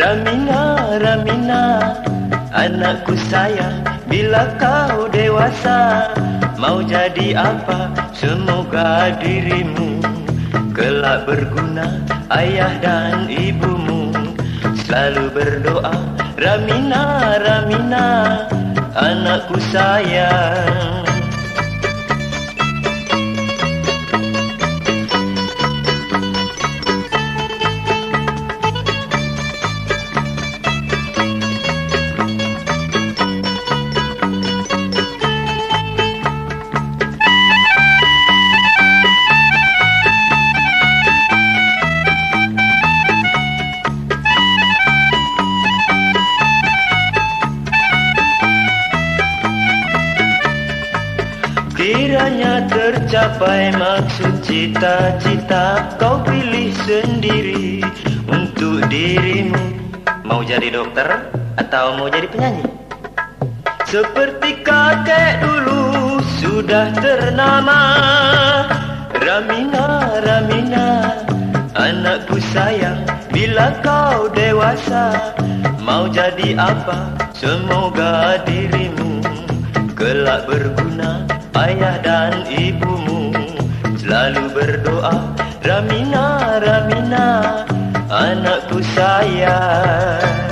Ramina, Ramina, anakku sayang Bila kau dewasa, mau jadi apa? Semoga dirimu kelak berguna Ayah dan ibumu selalu berdoa. Ramina, Ramina, anakku sayang Kiranya tercapai maksud cita-cita Kau pilih sendiri untuk dirimu Mau jadi dokter atau mau jadi penyanyi? Seperti kakek dulu sudah ternama Ramina, Ramina, anakku sayang Bila kau dewasa, mau jadi apa? Semoga dirimu kelak berguna ayah dan ibumu. Selalu berdoa Ramina Ramina anakku sayang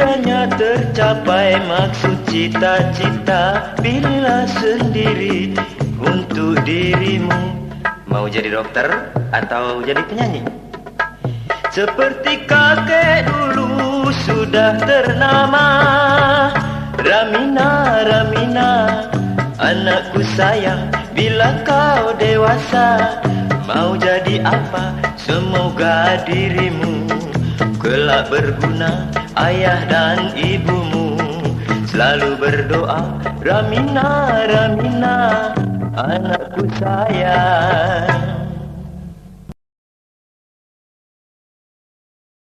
Kiranya tercapai maksud cita-cita Pilihlah sendiri untuk dirimu Mau jadi dokter atau jadi penyanyi? Seperti kakek dulu sudah ternama Ramina, Ramina, anakku sayang Bila kau dewasa, mau jadi apa? Semoga dirimu kelak berguna ayah dan ibumu. Selalu berdoa Ramina Ramina anakku sayang